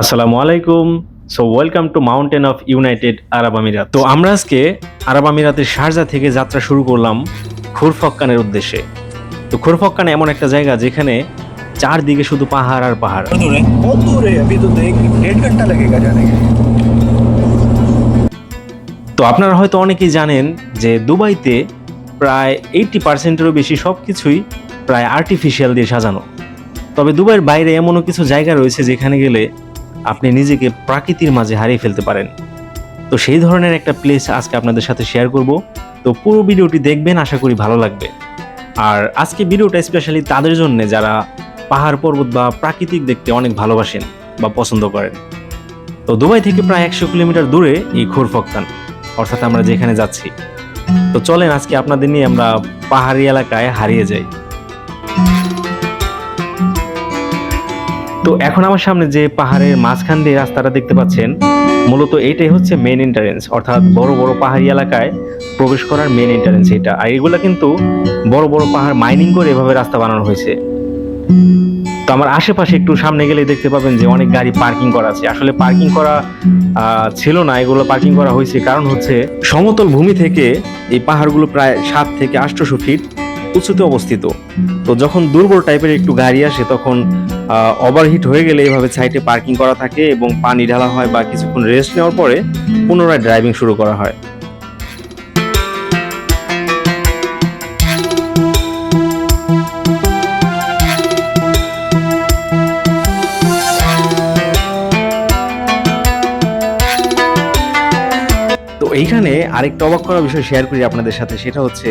আসসালামু আলাইকুম। So welcome to mountain of United আরব আমিরাত তো আমরা আজকে আরব আমিরাতের শারজা থেকে যাত্রা শুরু করলাম খুরফকানের উদ্দেশ্যে। তো খুরফকান এমন একটা জায়গা যেখানে চারদিকে শুধু পাহাড় আর পাহাড়। তো আপনারা হয়তো অনেকেই জানেন যে দুবাইতে প্রায় এইটটি পার্সেন্টেরও বেশি সব কিছুই প্রায় আর্টিফিশিয়াল দিয়ে সাজানো। তবে দুবাইয়ের বাইরে এমনও কিছু জায়গা রয়েছে যেখানে গেলে আপনি নিজেকে প্রাকৃতির মাঝে হারিয়ে ফেলতে পারেন। তো সেই ধরনের একটা প্লেস আজকে আপনাদের সাথে শেয়ার করব। তো পুরো ভিডিওটি দেখবেন, আশা করি ভালো লাগবে। আর আজকে ভিডিওটা স্পেশালি তাদের জন্য যারা পাহাড় পর্বত বা প্রাকৃতিক দেখতে অনেক ভালোবাসেন বা পছন্দ করেন। তো দুবাই থেকে প্রায় একশো কিলোমিটার দূরে এই খুরফক্কান অর্থাৎ আমরা যেখানে যাচ্ছি। তো চলেন আজকে আপনাদের নিয়ে আমরা পাহাড়ি এলাকায় হারিয়ে যাই। তো এখন আমার সামনে যে পাহাড়ের মাঝখান দিয়ে রাস্তাটা দেখতে পাচ্ছেন, মূলত এটাই হচ্ছে মেন এন্টারেন্স অর্থাৎ বড় বড় পাহাড়ি এলাকায় প্রবেশ করার মেন এন্টারেন্স এটা। আর এগুলা কিন্তু বড় বড় পাহাড় মাইনিং করে এভাবে রাস্তা বানানো হয়েছে। তো আমার আশেপাশে একটু সামনে গেলে দেখতে পাবেন যে অনেক গাড়ি পার্কিং করা আছে। আসলে পার্কিং করা ছিল না, এগুলো পার্কিং করা হয়েছে। কারণ হচ্ছে সমতল ভূমি থেকে এই পাহাড়গুলো প্রায় সাত থেকে আটশোশো ফিট। উঁচুতে অবস্থিত। তো যখন দুর্বল টাইপের একটু গাড়ি আসে, তখন ওভারহিট হয়ে গেলে এইভাবে সাইডে পার্কিং করা থাকে এবং পানি ঢালা হয় বা কিছুক্ষণ রেস্ট নেওয়ার পরে পুনরায় ড্রাইভিং শুরু করা হয়। এইখানে আরেকটা অবাক করা বিষয় শেয়ার করি আপনাদের সাথে, সেটা হচ্ছে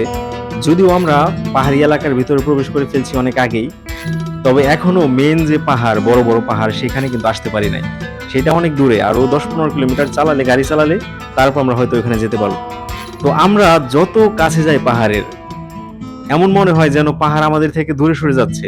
যদিও আমরা পাহাড়ি এলাকার ভিতরে প্রবেশ করে ফেলছি অনেক আগেই, তবে এখনও মেন যে পাহাড়, বড় বড় পাহাড়, সেখানে কিন্তু আসতে পারি নাই। সেটা অনেক দূরে, আরও দশ পনেরো কিলোমিটার চালালে, গাড়ি চালালে, তারপর আমরা হয়তো ওখানে যেতে পারব। তো আমরা যত কাছে যাই পাহাড়ের, এমন মনে হয় যেন পাহাড় আমাদের থেকে দূরে সরে যাচ্ছে।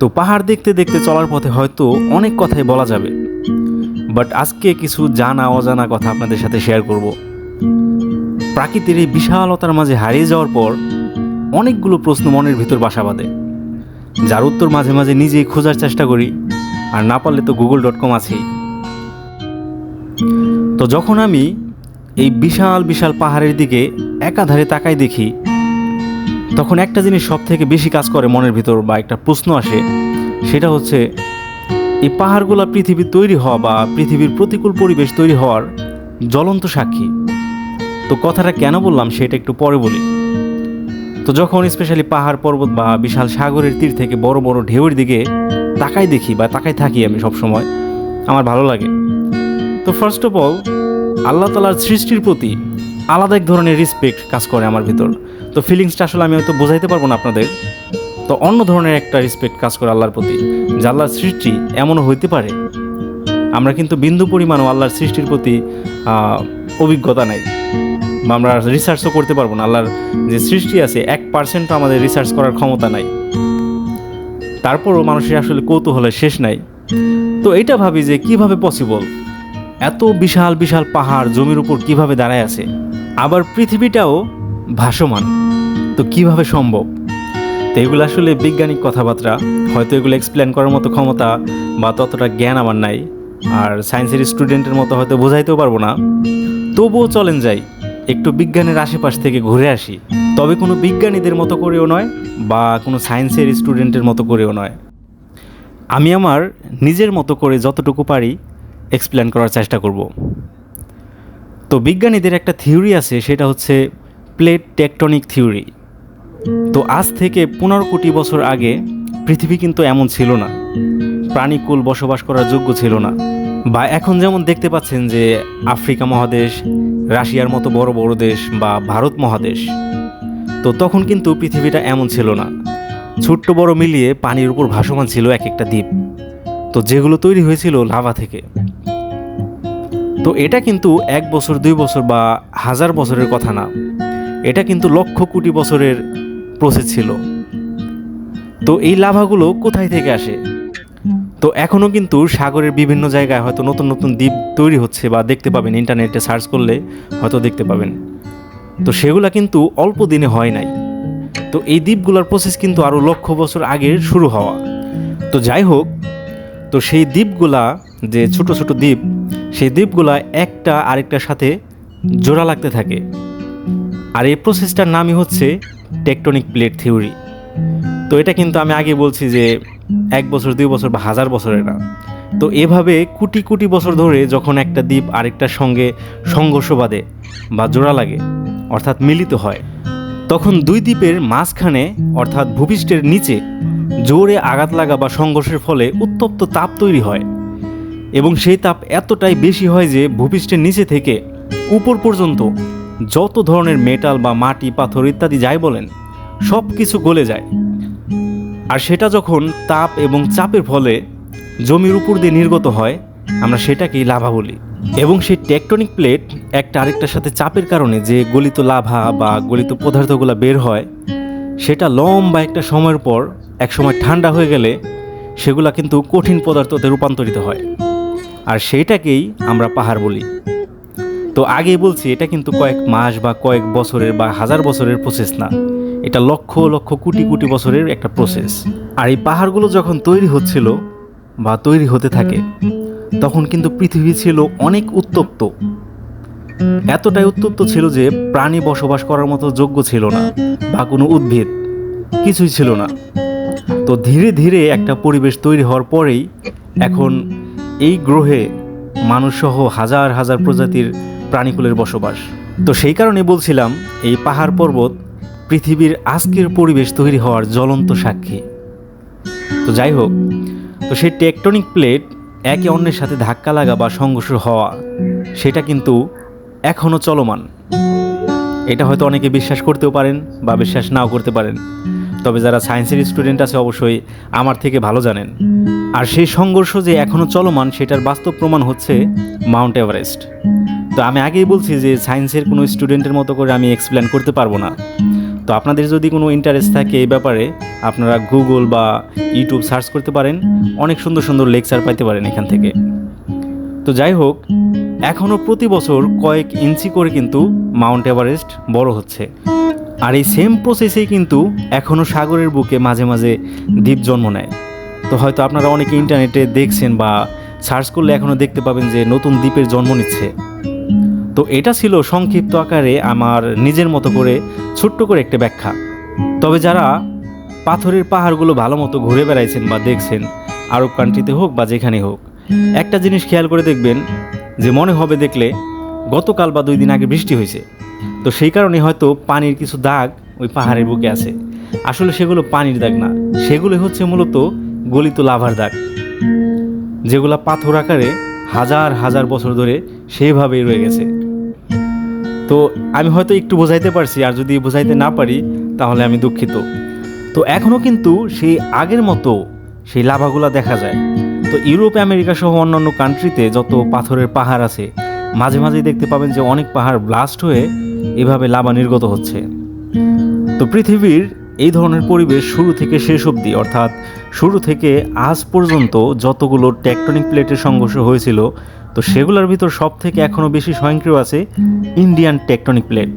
তো পাহাড় দেখতে দেখতে চলার পথে হয়তো অনেক কথাই বলা যাবে। বাট আজকে কিছু জানা অজানা কথা আপনাদের সাথে শেয়ার করব। প্রাকৃতির এই বিশালতার মাঝে হারিয়ে যাওয়ার পর অনেকগুলো প্রশ্ন মনের ভিতর বাসা বাঁধে। যার উত্তর মাঝে মাঝে নিজেই খোঁজার চেষ্টা করি, আর না পারলে তো গুগল ডট কম আছেই। তো যখন আমি এই বিশাল বিশাল পাহাড়ের দিকে একাধারে তাকাই দেখি তখন একটা জিনিস সব থেকে বেশি কাজ করে মনের ভিতর বা একটা প্রশ্ন আসে, সেটা হচ্ছে, এই পাহাড়গুলো পৃথিবীর তৈরি হওয়া বা পৃথিবীর প্রতিকূল পরিবেশ তৈরি হওয়ার জ্বলন্ত সাক্ষী। তো কথাটা কেন বললাম সেটা একটু পরে বলি। তো যখন স্পেশালি পাহাড় পর্বত বা বিশাল সাগরের তীর থেকে বড় বড় ঢেউয়ের দিকে তাকাই দেখি বা তাকাই থাকি আমি সব সময় আমার ভালো লাগে। তো ফার্স্ট অফ অল আল্লাহ তালার সৃষ্টির প্রতি আলাদা এক ধরনের রেসপেক্ট কাজ করে আমার ভিতর। তো ফিলিংসটা আসলে আমি হয়তো বোঝাইতে পারব না আপনাদের। তো অন্য ধরনের একটা রেসপেক্ট কাজ করে আল্লাহর প্রতি, যে আল্লাহর সৃষ্টি এমনও হইতে পারে। আমরা কিন্তু বিন্দু পরিমাণও আল্লাহর সৃষ্টির প্রতি অভিজ্ঞতা নাই। বা আমরা রিসার্চও করতে পারব না। আল্লাহর যে সৃষ্টি আছে, এক পার্সেন্টও আমাদের রিসার্চ করার ক্ষমতা নাই। তারপরও মানুষের আসলে কৌতূহলের শেষ নাই। তো এটা ভাবি যে কীভাবে পসিবল এত বিশাল বিশাল পাহাড় জমির উপর কীভাবে দাঁড়ায় আছে? আবার পৃথিবীটাও ভাসমান। তো কীভাবে সম্ভব? তো এগুলো আসলে বৈজ্ঞানিক কথাবার্তা। হয়তো এগুলো এক্সপ্লেন করার মতো ক্ষমতা বা ততটা জ্ঞান আমার নাই। আর সায়েন্সের স্টুডেন্টের মতো হয়তো বোঝাইতেও পারব না। তবুও চলেন যাই, একটু বিজ্ঞানের আশেপাশ থেকে ঘুরে আসি। তবে কোনো বিজ্ঞানীদের মতো করেও নয় বা কোনো সায়েন্সের স্টুডেন্টের মতো করেও নয়। আমি আমার নিজের মতো করে যতটুকু পারি এক্সপ্লেন করার চেষ্টা করব। তো বিজ্ঞানীদের একটা থিওরি আছে, সেটা হচ্ছে প্লেট টেকটনিক থিওরি তো আজ থেকে পনেরো কোটি বছর আগে পৃথিবী কিন্তু এমন ছিল না। প্রাণীকুল বসবাস করার যোগ্য ছিল না। বা এখন যেমন দেখতে পাচ্ছেন যে আফ্রিকা মহাদেশ, রাশিয়ার মতো বড় বড় দেশ বা ভারত মহাদেশ, তো তখন কিন্তু পৃথিবীটা এমন ছিল না। ছোট্ট বড় মিলিয়ে পানির উপর ভাসমান ছিল এক একটা দ্বীপ। তো যেগুলো তৈরি হয়েছিল লাভা থেকে। তো এটা কিন্তু এক বছর, দুই বছর বা হাজার বছরের কথা না। এটা কিন্তু লক্ষ কোটি বছরের প্রসেস ছিল। তো এই লাভাগুলো কোথায় থেকে আসে? তো এখনও কিন্তু সাগরের বিভিন্ন জায়গায় হয়তো নতুন নতুন দ্বীপ তৈরি হচ্ছে বা দেখতে পাবেন, ইন্টারনেটে সার্চ করলে হয়তো দেখতে পাবেন। তো সেগুলা কিন্তু অল্প দিনে হয় নাই। তো এই দ্বীপগুলোর প্রসেস কিন্তু আরও লক্ষ বছর আগে শুরু হওয়া। তো যাই হোক তো সেই দ্বীপগুলা, যে ছোট ছোট দ্বীপ, সেই দ্বীপগুলা একটা আরেকটার সাথে জোড়া লাগতে থাকে। আর এই প্রসেসটার নামই হচ্ছে টেকটনিক প্লেট থিওরি তো এটা কিন্তু আমি আগে বলছি যে এক বছর, দুই বছর বা হাজার বছরের না। তো এভাবে কোটি কোটি বছর ধরে যখন একটা দ্বীপ আরেকটার সঙ্গে সংঘর্ষ বাঁধে বা জোড়া লাগে, অর্থাৎ মিলিত হয়, তখন দুই দ্বীপের মাঝখানে, অর্থাৎ ভূপৃষ্ঠের নিচে জোরে আঘাত লাগা বা সংঘর্ষের ফলে উত্তপ্ত তাপ তৈরি হয় এবং সেই তাপ এতটাই বেশি হয় যে ভূপৃষ্ঠের নিচে থেকে উপর পর্যন্ত যত ধরনের মেটাল বা মাটি, পাথর ইত্যাদি যাই বলেন, সব কিছু গলে যায়। আর সেটা যখন তাপ এবং চাপের ফলে জমির উপর দিয়ে নির্গত হয়, আমরা সেটাকেই লাভা বলি। এবং সেই টেকটনিক প্লেট একটা আরেকটার সাথে চাপের কারণে যে গলিত লাভা বা গলিত পদার্থগুলো বের হয়, সেটা লম্বা একটা সময়ের পর এক সময় ঠান্ডা হয়ে গেলে সেগুলা কিন্তু কঠিন পদার্থতে রূপান্তরিত হয়। আর সেইটাকেই আমরা পাহাড় বলি। তো আগেই বলছি, এটা কিন্তু কয়েক মাস বা কয়েক বছরের বা হাজার বছরের প্রসেস না। এটা লক্ষ লক্ষ কোটি কোটি বছরের একটা প্রসেস আর এই পাহাড়গুলো যখন তৈরি হচ্ছিল বা তৈরি হতে থাকে, তখন কিন্তু পৃথিবী ছিল অনেক উত্তপ্ত। এতটাই উত্তপ্ত ছিল যে প্রাণী বসবাস করার মতো যোগ্য ছিল না বা কোনো উদ্ভিদ, কিছুই ছিল না। তো ধীরে ধীরে একটা পরিবেশ তৈরি হওয়ার পরেই এখন এই গ্রহে মানুষসহ হাজার হাজার প্রজাতির প্রাণীকুলের বসবাস। তো সেই কারণে বলছিলাম, এই পাহাড় পর্বত পৃথিবীর আজকের পরিবেশ তৈরি হওয়ার জ্বলন্ত সাক্ষী। তো যাই হোক, তো সেই টেকটনিক প্লেট একে অন্যের সাথে ধাক্কা লাগা বা সংঘর্ষ হওয়া, সেটা কিন্তু এখনও চলমান। এটা হয়তো অনেকে বিশ্বাস করতেও পারেন বা বিশ্বাস নাও করতে পারেন। তবে যারা সায়েন্সের স্টুডেন্ট আছে অবশ্যই আমার থেকে ভালো জানেন। আর সেই সংঘর্ষ যে এখনও চলমান, সেটার বাস্তব প্রমাণ হচ্ছে মাউন্ট এভারেস্ট। তো আমি আগেই বলছি যে সায়েন্সের কোনো স্টুডেন্টের মতো করে আমি এক্সপ্লেন করতে পারব না। তো আপনাদের যদি কোনো ইন্টারেস্ট থাকে এই ব্যাপারে, আপনারা গুগল বা ইউটিউব সার্চ করতে পারেন। অনেক সুন্দর সুন্দর লেকচার পাইতে পারেন এখান থেকে। তো যাই হোক এখনও প্রতি বছর কয়েক ইঞ্চি করে কিন্তু মাউন্ট এভারেস্ট বড় হচ্ছে। আর এই সেম প্রসেসে কিন্তু এখনও সাগরের বুকে মাঝে মাঝে দ্বীপ জন্ম নেয়। তো হয়তো আপনারা অনেকে ইন্টারনেটে দেখছেন বা সার্চ করলে এখনও দেখতে পাবেন যে নতুন দ্বীপের জন্ম নিচ্ছে। তো এটা ছিল সংক্ষিপ্ত আকারে আমার নিজের মতো করে ছোট্ট করে একটা ব্যাখ্যা। তবে যারা পাথরের পাহাড়গুলো ভালো মতো ঘুরে বেড়াইছেন বা দেখছেন, আরব কান্ট্রিতে হোক বা যেখানে হোক, একটা জিনিস খেয়াল করে দেখবেন যে মনে হবে দেখলে গতকাল বা দুই দিন আগে বৃষ্টি হয়েছে। তো সেই কারণে হয়তো পানির কিছু দাগ ওই পাহাড়ের বুকে আছে। আসলে সেগুলো পানির দাগ না। সেগুলো হচ্ছে মূলত গলিত লাভার দাগ। যেগুলা পাথর আকারে হাজার হাজার বছর ধরে সেইভাবেই রয়ে গেছে। তো আমি হয়তো একটু বোঝাইতে পারছি, আর যদি বোঝাইতে না পারি, তাহলে আমি দুঃখিত। তো এখনও কিন্তু সেই আগের মতো সেই লাভাগুলা দেখা যায়। তো ইউরোপ আমেরিকা সহ অন্যান্য কান্ট্রিতে যত পাথরের পাহাড় আছে মাঝে মাঝেই দেখতে পাবেন যে অনেক পাহাড় ব্লাস্ট হয়ে এভাবে লাভা নির্গত হচ্ছে। তো পৃথিবীর এই ধরনের পরিবেশ শুরু থেকে শেষ অবধি, অর্থাৎ শুরু থেকে আজ পর্যন্ত যতগুলো টেকটনিক প্লেটের সংঘর্ষ হয়েছিল, তো সেগুলোর ভিতর সব থেকে এখনও বেশি স্বয়ংক্রিয় আছে ইন্ডিয়ান টেকটনিক প্লেট।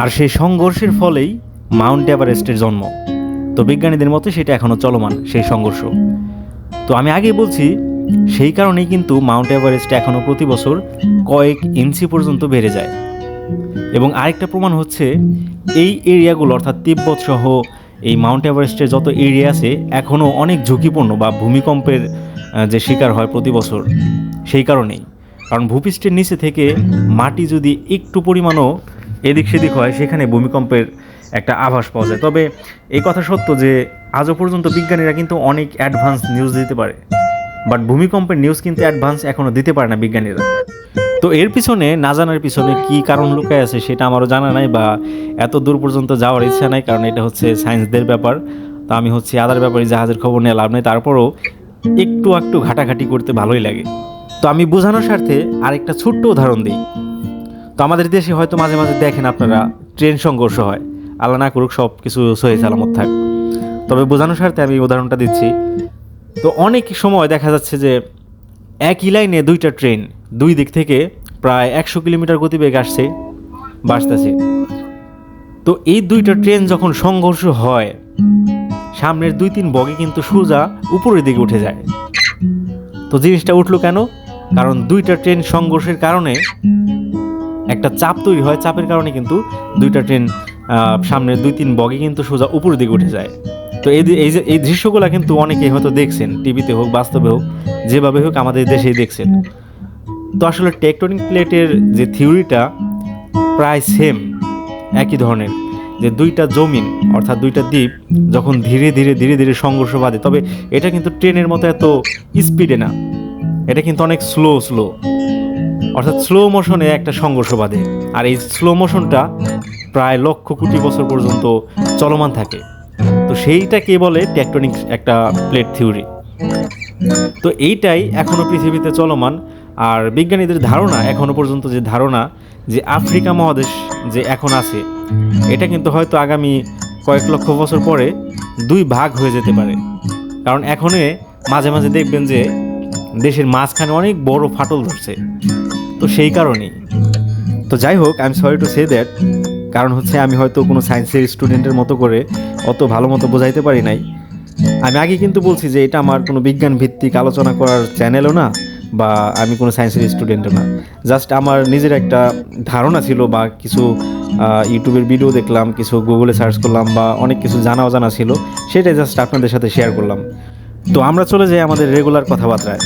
আর সেই সংঘর্ষের ফলেই মাউন্ট এভারেস্টের জন্ম। তো বিজ্ঞানীদের মতে সেটা এখনও চলমান, সেই সংঘর্ষ। তো আমি আগেই বলছি সেই কারণেই কিন্তু মাউন্ট এভারেস্ট এখনও প্রতি বছর কয়েক ইঞ্চি পর্যন্ত বেড়ে যায়। এবং আরেকটা প্রমাণ হচ্ছে, এই এরিয়াগুলো অর্থাৎ তিব্বত সহ এই মাউন্ট এভারেস্টের যত এরিয়া আছে এখনও অনেক ঝুঁকিপূর্ণ বা ভূমিকম্পের যে শিকার হয় প্রতি বছর, সেই কারণেই। কারণ ভূপৃষ্ঠের নিচে থেকে মাটি যদি একটু পরিমাণও এদিক সেদিক হয়, সেখানে ভূমিকম্পের একটা আভাস পাওয়া যায়। তবে এই কথা সত্য যে, আজও পর্যন্ত বিজ্ঞানীরা কিন্তু অনেক অ্যাডভান্স নিউজ দিতে পারে। বাট ভূমিকম্পের নিউজ কিন্তু অ্যাডভান্স এখনও দিতে পারে না বিজ্ঞানীরা। তো এর পিছনে, না জানার পিছনে কি কারণ লুকায় আছে সেটা আমারও জানা নাই বা এত দূর পর্যন্ত যাওয়ার ইচ্ছা নাই, কারণ এটা হচ্ছে সায়েন্সদের ব্যাপার। তো আমি হচ্ছে আদার ব্যাপারে জাহাজের খবর নিয়ে লাভ নেই, তারপরও একটু একটু ঘাটাঘাটি করতে ভালোই লাগে। তো আমি বোঝানোর স্বার্থে আরেকটা ছোট্ট উদাহরণ দিই। তো আমাদের দেশে হয়তো মাঝে মাঝে দেখেন আপনারা, ট্রেন সংঘর্ষ হয়। আল্লাহ না করুক সব কিছু সহি সালামত থাক। তবে বোঝানোর স্বার্থে আমি উদাহরণটা দিচ্ছি। তো অনেক সময় দেখা যাচ্ছে যে একই লাইনে দুইটা ট্রেন দুই দিক থেকে প্রায় একশো কিলোমিটার গতিবেগ আসছে, বাসতেছে। তো এই দুইটা ট্রেন যখন সংঘর্ষ হয়, সামনের দুই তিন বগে কিন্তু সোজা উপরের দিকে উঠে যায়। তো জিনিসটা উঠল কেন? কারণ দুইটা ট্রেন সংঘর্ষের কারণে একটা চাপ তৈরি হয়, চাপের কারণে কিন্তু দুইটা ট্রেন সামনের দুই তিন বগে কিন্তু সোজা উপরের দিকে উঠে যায়। তো এই এই যে এই দৃশ্যগুলো কিন্তু অনেকেই হয়তো দেখছেন, টিভিতে হোক, বাস্তবে হোক, যেভাবে হোক আমাদের দেশেই দেখছেন। তো আসলে টেকটনিক প্লেটের যে থিওরিটা প্রায় সেম একই ধরনের, যে দুইটা জমিন, অর্থাৎ দুইটা দ্বীপ, যখন ধীরে ধীরে ধীরে ধীরে সংঘর্ষ বাঁধে, তবে এটা কিন্তু ট্রেনের মতো এত স্পিডে না। এটা কিন্তু অনেক স্লো স্লো অর্থাৎ স্লো মোশনে একটা সংঘর্ষ বাঁধে। আর এই স্লো মোশনটা প্রায় লক্ষ কোটি বছর পর্যন্ত চলমান থাকে। সেইটাকে বলে টেকটনিক একটা প্লেট থিওরি তো এইটাই এখনও পৃথিবীতে চলমান, আর বিজ্ঞানীদের ধারণা এখনও পর্যন্ত যে ধারণা যে আফ্রিকা মহাদেশ যে এখন আছে, এটা কিন্তু হয়তো আগামী কয়েক লক্ষ বছর পরে দুই ভাগ হয়ে যেতে পারে। কারণ এখনে মাঝে মাঝে দেখবেন যে দেশের মাঝখানে অনেক বড় ফাটল ধরছে। তো সেই কারণেই। তো যাই হোক I am sorry to say that কারণ হচ্ছে আমি হয়তো কোনো সায়েন্সের স্টুডেন্টের মতো করে অত ভালো মতো বোঝাইতে পারি নাই। আমি আগে কিন্তু বলছি যে এটা আমার কোনো বিজ্ঞান ভিত্তিক আলোচনা করার চ্যানেলও না বা আমি কোনো সায়েন্সের স্টুডেন্টও না। জাস্ট আমার নিজের একটা ধারণা ছিল বা কিছু ইউটিউবের ভিডিও দেখলাম, কিছু গুগলে সার্চ করলাম বা অনেক কিছু জানা অজানা ছিল, সেটাই জাস্ট আপনাদের সাথে শেয়ার করলাম। তো আমরা চলে যাই আমাদের রেগুলার কথাবার্তায়।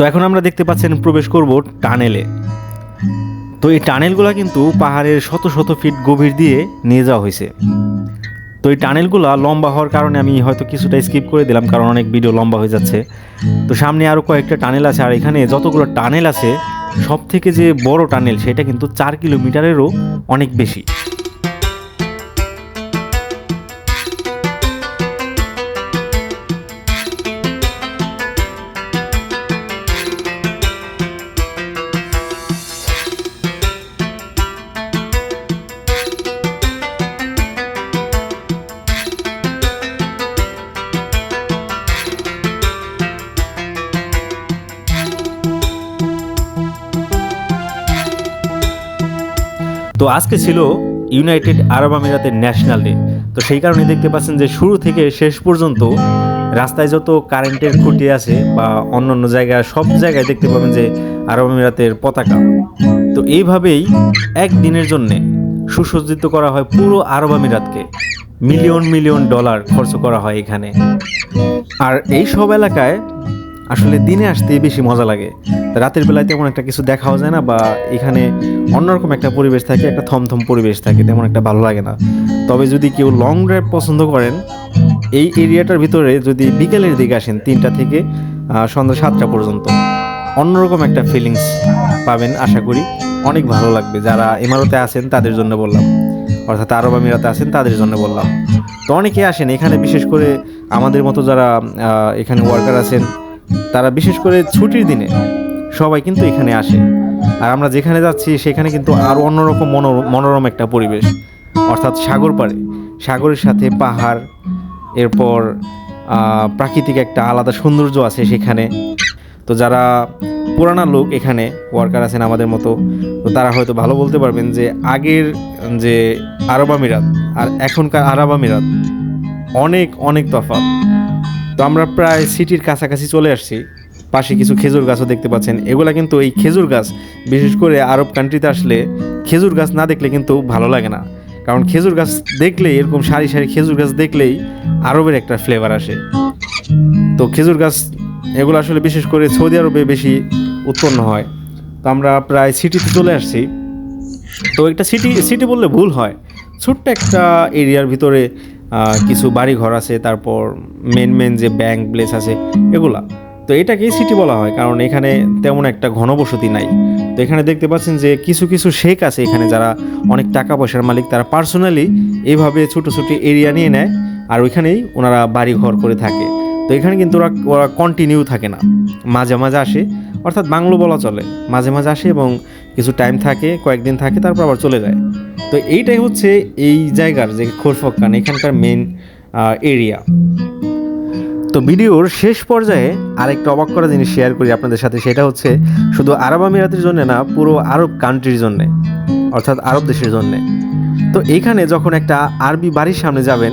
তো এখন আমরা দেখতে পাচ্ছেন প্রবেশ করব টানেলে। তো এই টানেলগুলো কিন্তু পাহাড়ের শত শত ফিট গভীর দিয়ে নিয়ে যাওয়া হয়েছে। তো এই টানেলগুলো লম্বা হওয়ার কারণে আমি হয়তো কিছুটা স্কিপ করে দিলাম, কারণ অনেক ভিডিও লম্বা হয়ে যাচ্ছে। তো সামনে আরও কয়েকটা টানেল আছে, আর এখানে যতগুলো টানেল আছে সব থেকে যে বড় টানেল, সেটা কিন্তু চার কিলোমিটারেরও অনেক বেশি। তো আজকে ছিল ইউনাইটেড আরব আমিরাতের ন্যাশনাল ডে তো সেই কারণে দেখতে পাচ্ছেন যে শুরু থেকে শেষ পর্যন্ত রাস্তায় যত কারেন্টের খুঁটি আছে বা অন্য অন্য জায়গায়, সব জায়গায় দেখতে পাবেন যে আরব আমিরাতের পতাকা। তো এইভাবেই একদিনের জন্যে সুসজ্জিত করা হয় পুরো আরব আমিরাতকে মিলিয়ন মিলিয়ন ডলার খরচ করা হয় এখানে। আর এই সব এলাকায় আসলে দিনে আসতে বেশি মজা লাগে। রাতের বেলায় তেমন একটা কিছু দেখাও যায় না বা এখানে অন্যরকম একটা পরিবেশ থাকে, একটা থমথম পরিবেশ থাকে, তেমন একটা ভালো লাগে না। তবে যদি কেউ লং ড্রাইভ পছন্দ করেন, এই এরিয়াটার ভিতরে যদি বিকেলের দিকে আসেন তিনটা থেকে সন্ধ্যা সাতটা পর্যন্ত, অন্যরকম একটা ফিলিংস পাবেন আশা করি। অনেক ভালো লাগবে। যারা ইমারতে আছেন তাদের জন্য বললাম। অর্থাৎ আরব আমিরাতে আছেন তাদের জন্য বললাম। তো অনেকে আসেন এখানে বিশেষ করে আমাদের মতো যারা এখানে ওয়ার্কার আছেন তারা বিশেষ করে ছুটির দিনে সবাই কিন্তু এখানে আসে। আর আমরা যেখানে যাচ্ছি, সেখানে কিন্তু আরও অন্যরকম মনো- মনোরম একটা পরিবেশ। অর্থাৎ সাগর পাড়ে। সাগরের সাথে পাহাড়, এরপর প্রাকৃতিক একটা আলাদা সৌন্দর্য আছে সেখানে। তো যারা পুরানা লোক এখানে, ওয়ার্কার আছেন আমাদের মতো, তো তারা হয়তো ভালো বলতে পারবেন যে আগের যে আরব আমিরাত আর এখনকার আরব আমিরাত অনেক অনেক তফাৎ। তো আমরা প্রায় সিটির কাছাকাছি চলে আসছি। পাশে কিছু খেজুর গাছও দেখতে পাচ্ছেন। এগুলা কিন্তু এই খেজুর গাছ, বিশেষ করে আরব কান্ট্রিতে আসলে খেজুর গাছ না দেখলে কিন্তু ভালো লাগে না। কারণ খেজুর গাছ দেখলেই, এরকম সারি সারি খেজুর গাছ দেখলেই আরবের একটা ফ্লেভার আসে। তো খেজুর গাছ, এগুলো আসলে বিশেষ করে সৌদি আরবে বেশি উৎপন্ন হয়। তো আমরা প্রায় সিটিতে চলে আসছি। তো একটা সিটি সিটি বললে ভুল হয়। ছোট্ট একটা এরিয়ার ভিতরে কিছু বাড়ি ঘর আছে, তারপর মেন মেন যে ব্যাংক প্লেস আছে, এগুলা। তো এটাকেই সিটি বলা হয়, কারণ এখানে তেমন একটা ঘনবসতি নাই। তো এখানে দেখতে পাচ্ছেন যে কিছু কিছু শেখ আছে এখানে যারা অনেক টাকা পয়সার মালিক, তারা পার্সোনালি এইভাবে ছোটো ছোটো এরিয়া নিয়ে নেয়, আর ওইখানেই ওনারা বাড়ি ঘর করে থাকে। তো এখানে কিন্তু ওরা ওরা কন্টিনিউ থাকে না। মাঝে মাঝে আসে, অর্থাৎ বাংলো বলা চলে। মাঝে মাঝে আসে এবং কিছু টাইম থাকে কয়েকদিন থাকে তারপর আবার চলে যায়। তো এইটাই হচ্ছে এই জায়গার যে খোরফক্কান এখানকার মেন এরিয়া তো ভিডিওর শেষ পর্যায়ে আরেকটা অবাক করা জিনিস শেয়ার করি আপনাদের সাথে সেটা হচ্ছে শুধু আরব আমিরাতের জন্য না পুরো আরব কান্ট্রির জন্যে অর্থাৎ আরব দেশের জন্যে। তো এখানে যখন একটা আরবি বাড়ির সামনে যাবেন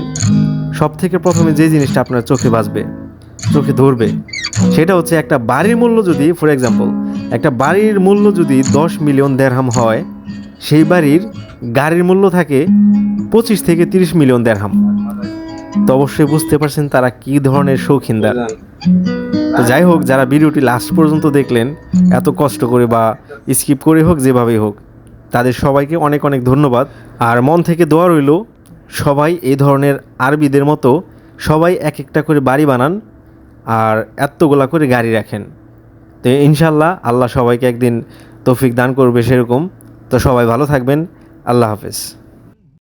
সব থেকে প্রথমে যে জিনিসটা আপনার চোখে বাজবে চোখে ধরবে সেটা হচ্ছে একটা বাড়ির মূল্য যদি ফর এক্সাম্পল একটা বাড়ির মূল্য যদি দশ মিলিয়ন দেড়হাম হয়, সেই বাড়ির গাড়ির মূল্য থাকে পঁচিশ থেকে তিরিশ মিলিয়ন দেড়হাম। তো অবশ্যই বুঝতে পারছেন তারা কী ধরনের শৌখিনদার তো যাই হোক, যারা ভিডিওটি লাস্ট পর্যন্ত দেখলেন, এত কষ্ট করে বা স্কিপ করে হোক, যেভাবেই হোক, তাদের সবাইকে অনেক অনেক ধন্যবাদ। আর মন থেকে দোয়া রইল, সবাই এই ধরনের আরবিদের মতো সবাই এক একটা করে বাড়ি বানান আর এতগুলা করে গাড়ি রাখেন। তো ইনশাল্লাহ আল্লাহ সবাইকে একদিন তৌফিক দান করবে সেরকম। তো সবাই ভালো থাকবেন। আল্লাহ হাফেজ।